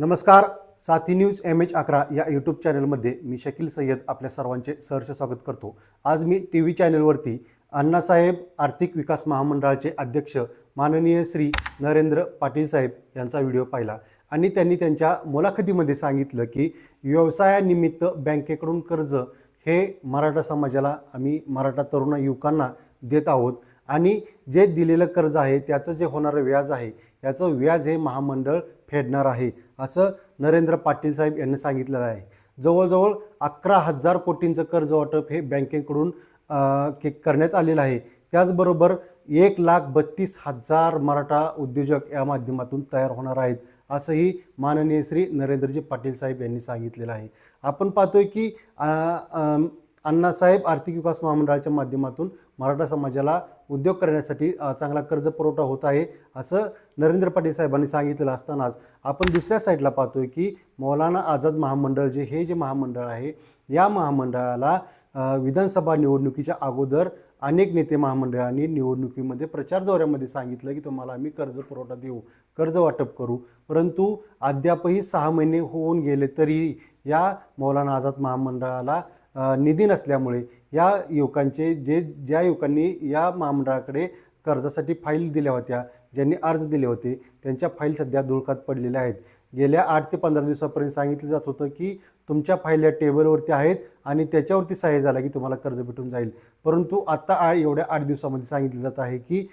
नमस्कार साथी news M H अकरा या यूट्यूब चॅनलमध्ये मी शकील सय्यद आपल्या सर्वांचे सहर्ष स्वागत करतो. आज मी टी व्ही चॅनलवरती अण्णासाहेब आर्थिक विकास महामंडळाचे अध्यक्ष माननीय श्री नरेंद्र पाटील साहेब यांचा व्हिडिओ पाहिला आणि त्यांनी त्यांच्या मुलाखतीमध्ये सांगितलं की व्यवसायानिमित्त बँकेकडून कर्ज हे मराठा समाजाला आम्ही मराठा तरुण युवकांना देत आहोत आणि जे दिलेलं कर्ज आहे त्याचं जे होणारं व्याज आहे याचं व्याज हे महामंडळ फेडणार आहे असं नरेंद्र पाटील साहेब यांनी सांगितलेलं आहे. जवळजवळ अकरा हजार कोटींचं कर्ज वाटप हे बँकेकडून के करण्यात आलेलं आहे. त्याचबरोबर एक लाख बत्तीस हजार मराठा उद्योजक या माध्यमातून तयार होणार आहेत असंही माननीय श्री नरेंद्रजी पाटील साहेब यांनी सांगितलेलं आहे. आपण पाहतोय की अण्णासाहेब आर्थिक विकास महामंडळाच्या माध्यमातून मराठा समाजाला उद्योग करण्यासाठी चांगला कर्ज पुरवठा होत आहे असं नरेंद्र पाटील साहेबांनी सांगितलेलं असतानाच आपण दुसऱ्या साईडला पाहतोय की मौलाना आझाद महामंडळ जे हे जे महामंडळ आहे या महामंडळाला विधानसभा निवडणुकीच्या अगोदर अनेक नेते महामंडळांनी निवडणुकीमध्ये प्रचार दौऱ्यामध्ये सांगितलं की तुम्हाला आम्ही कर्ज पुरवठा देऊ कर्ज वाटप करू. परंतु अद्यापही सहा महिने होऊन गेले तरी या मौलाना आझाद महामंडळाला निधी नसल्यामुळे या युवकांचे जे ज्या युवकांनी या महामंडळाकडे कर्जासाठी फाईल दिल्या होत्या ज्यांनी अर्ज दिले होते त्यांच्या फाईल सध्या धुळकात पडलेल्या आहेत. गेल्या आठ ते पंधरा दिवसापर्यंत सांगितलं जात होतं की तुमच्या फाईल या टेबलवरती आहेत आणि त्याच्यावरती सहाय्य झाला की तुम्हाला कर्ज भेटून जाईल. परंतु आत्ता आ एवढ्या आठ दिवसामध्ये सांगितलं जात आहे की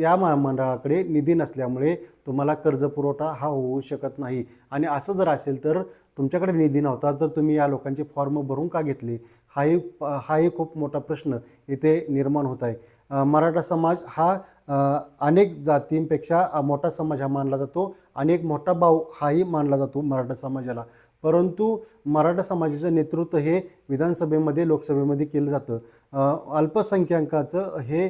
या महामंडळाकडे निधी नसल्यामुळे तुम्हाला कर्ज पुरवठा हा होऊ शकत नाही. आणि असं जर असेल तर तुमच्याकडे निधी नव्हता तर तुम्ही या लोकांचे फॉर्म भरून का घेतले? हाही हाही खूप मोठा प्रश्न इथे निर्माण होत आहे. मराठा समाज हा अनेक जातींपेक्षा मोठा समाज हा मानला जातो आणि एक मोठा भाऊ हाही मानला जातो मराठा समाजाला. परंतु मराठा समाजाचं नेतृत्व हे विधानसभेमध्ये लोकसभेमध्ये केलं जातं. अल्पसंख्याकाचं हे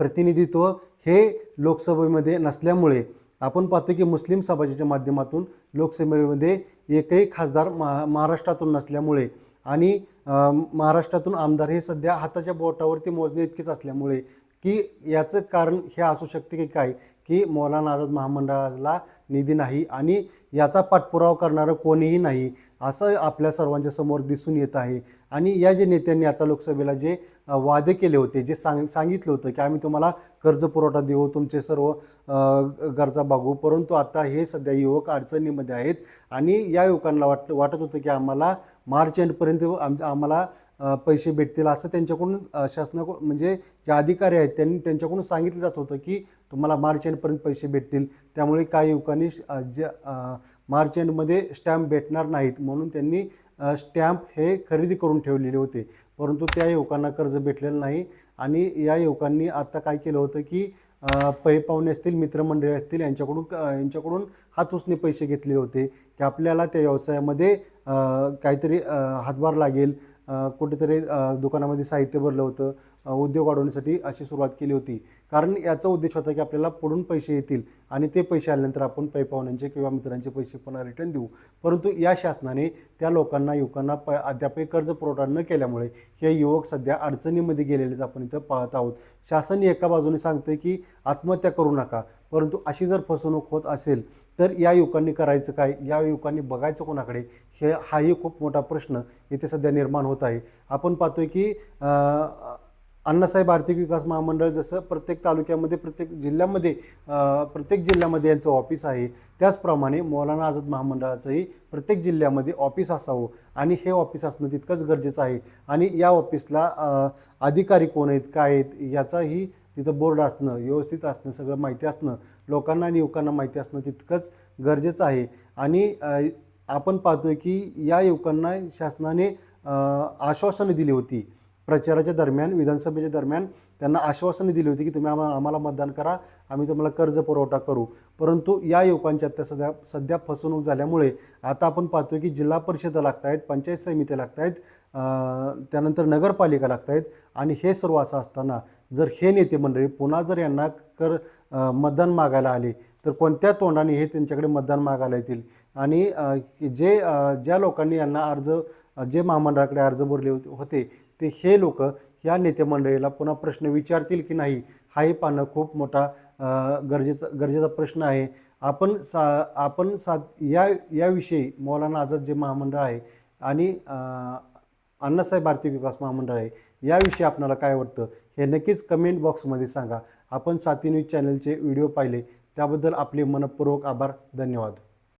प्रतिनिधित्व हे लोकसभेमध्ये नसल्यामुळे आपण पाहतो की मुस्लिम समाजाच्या माध्यमातून लोकसभेमध्ये एकही खासदार महा महाराष्ट्रातून नसल्यामुळे आणि महाराष्ट्रातून आमदार हे सध्या हाताच्या बोटावरती मोजणे इतकेच असल्यामुळे की याचं कारण हे असू शकते की काय? की मौलाना आझाद महामंडळाला निधी नाही आणि याचा पाठपुरावा करणारं कोणीही नाही असं आपल्या सर्वांच्या समोर दिसून येत आहे. आणि या जे नेत्यांनी आता लोकसभेला जे वादे केले होते जे सांग सांगितलं होतं की आम्ही तुम्हाला कर्ज पुरवठा देऊ तुमचे सर्व गरजा बघू परंतु आता हे सध्या युवक अडचणीमध्ये आहेत आणि या युवकांना वाट वाटत होतं की आम्हाला मार्च एंडपर्यंत आम आम्हाला पैसे भेटतील असं त्यांच्याकडून शासनाकडून म्हणजे जे अधिकारी आहेत त्यांनी त्यांच्याकडून सांगितलं जात होतं की तुम्हाला मार्च एंडपर्यंत पैसे भेटतील. त्यामुळे काही युवकांनी ज्या मार्च एंडमध्ये स्टॅम्प भेटणार नाहीत. म्हणून त्यांनी स्टॅम्प हे खरेदी करून ठेवलेले होते. परंतु त्या युवकांना कर्ज भेटलेलं नाही. आणि या युवकांनी आता काय केलं होतं की पै पाहुणे असतील मित्रमंडळी असतील यांच्याकडून यांच्याकडून हातूसने पैसे घेतलेले होते. की आपल्याला त्या व्यवसायामध्ये काहीतरी हातभार लागेल. कुठेतरी दुकानामध्ये साहित्य भरलं होतं. उद्योग वाढवण्यासाठी अशी सुरुवात केली होती. कारण याचा उद्देश होता की आपल्याला पुढून पैसे येतील आणि ते पैसे आल्यानंतर आपण पै पाहुण्यांचे किंवा मित्रांचे पैसे पुन्हा रिटर्न देऊ. परंतु या शासनाने त्या लोकांना युवकांना प अद्यापही कर्ज पुरवठा न केल्यामुळे हे युवक सध्या अडचणीमध्ये गेलेलेच आपण इथं पाहत आहोत. शासन एका बाजूने सांगते की आत्महत्या करू नका. परंतु अशी जर फसवणूक होत असेल तर या युवकांनी करायचं काय? या युवकांनी बघायचं कोणाकडे? हे हाही खूप मोठा प्रश्न इथे सध्या निर्माण होत आहे. आपण पाहतोय की अण्णासाहेब आर्थिक विकास महामंडळ जसं प्रत्येक तालुक्यामध्ये प्रत्येक जिल्ह्यामध्ये प्रत्येक जिल्ह्यामध्ये यांचं ऑफिस आहे. त्याचप्रमाणे मौलाना आझाद महामंडळाचंही प्रत्येक जिल्ह्यामध्ये ऑफिस असावं आणि हे ऑफिस असणं तितकंच गरजेचं आहे. आणि या ऑफिसला अधिकारी कोण आहेत काय आहेत याचाही तिथं बोर्ड असणं व्यवस्थित असणं सगळं माहिती असणं लोकांना आणि युवकांना माहिती असणं तितकंच गरजेचं आहे. आणि आपण पाहतोय की या युवकांना शासनाने आश्वासनं दिली होती प्रचाराच्या दरम्यान विधानसभेच्या दरम्यान त्यांना आश्वासने दिली होती की तुम्ही आम्हाला आम्हाला मतदान करा आम्ही तुम्हाला कर्ज पुरवठा करू. परंतु या युवकांच्या त्या सध्या सध्या फसवणूक झाल्यामुळे आता आपण पाहतोय की जिल्हा परिषदा लागत आहेत पंचायत समित्या लागत आहेत त्यानंतर नगरपालिका लागत आहेत आणि हे सर्व असं असताना जर हे नेते मंडळी पुन्हा जर यांना कर मतदान मागायला आले तर कोणत्या तोंडाने हे त्यांच्याकडे मतदान मागायला येतील? आणि जे ज्या लोकांनी यांना अर्ज जे महामंडळाकडे अर्ज भरले होते ते हे लोक या नेतेमंडळीला पुन्हा प्रश्न विचारतील की नाही हाही पाहणं खूप मोठा गरजेचा गरजेचा प्रश्न आहे. आपण सा आपण सा या याविषयी मौलाना आझाद जे महामंडळ आहे आणि अण्णासाहेब आर्थिक विकास महामंडळ आहे याविषयी आपणाला काय वाटतं हे नक्कीच कमेंट बॉक्समध्ये सांगा. आपण साती न्यूज चॅनलचे व्हिडिओ पाहिले त्याबद्दल आपले मनपूर्वक आभार धन्यवाद.